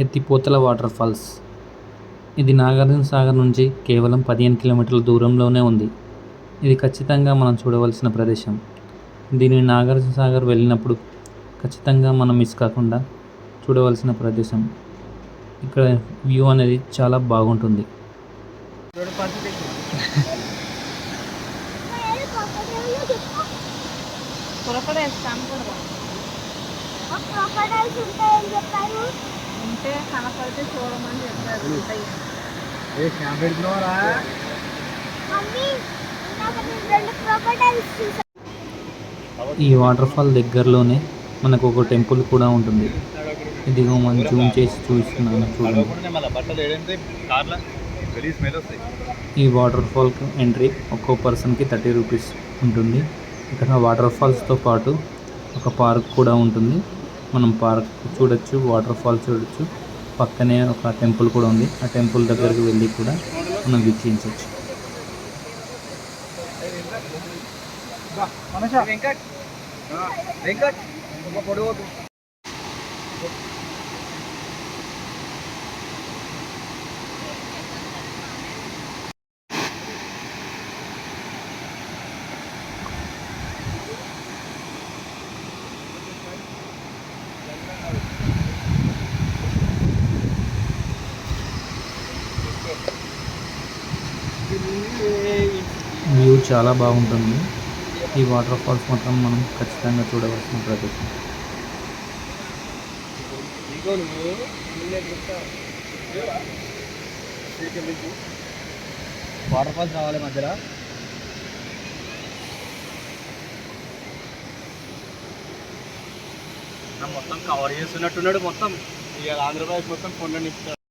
ఎత్తిపోతల water falls. ఇది నాగార్జున సాగర్ నుంచి కేవలం పదిహేను కిలోమీటర్ల దూరంలోనే ఉంది. ఇది ఖచ్చితంగా మనం చూడవలసిన ప్రదేశం. దీనిని నాగార్జున సాగర్ వెళ్ళినప్పుడు ఖచ్చితంగా మనం మిస్ కాకుండా చూడవలసిన ప్రదేశం. ఇక్కడ వ్యూ అనేది చాలా బాగుంటుంది. క్రొకడైల్స్ ఉంటాయని చెప్పారు. ఉంటే కనపడితే చూడమని చెప్పారు. రెండు క్రొకడైల్స్ చూసాను ఈ వాటర్ ఫాల్ దగ్గరలోనే మనకు ఒక టెంపుల్ కూడా ఉంటుంది. ఇదిగో మనం జూమ్ చేసి చూస్తున్నాను చూడండి. ఈ వాటర్ ఫాల్కి ఎంట్రీ ఒక్కో పర్సన్కి థర్టీ రూపీస్ ఉంటుంది. ఇక్కడ వాటర్ ఫాల్స్తో పాటు ఒక పార్క్ కూడా ఉంటుంది. మనం పార్క్ చూడొచ్చు వాటర్ ఫాల్ చూడొచ్చు. పక్కనే ఒక టెంపుల్ కూడా ఉంది. ఆ టెంపుల్ దగ్గరికి వెళ్ళి కూడా మనం వీక్షించవచ్చు వెంకట్. వెంకట్. వ్యూ చాలా బాగుంటుంది. ఈ వాటర్ ఫాల్స్ మాత్రం మనం ఖచ్చితంగా చూడవలసిన ప్రదేశం. వాటర్ ఫాల్స్ రావాలి మధ్యలో. మొత్తం కవర్ చేస్తున్నట్టున్నాడు మొత్తం. ఇక ఆంధ్రప్రదేశ్ మొత్తం కొండ నింపుతాడు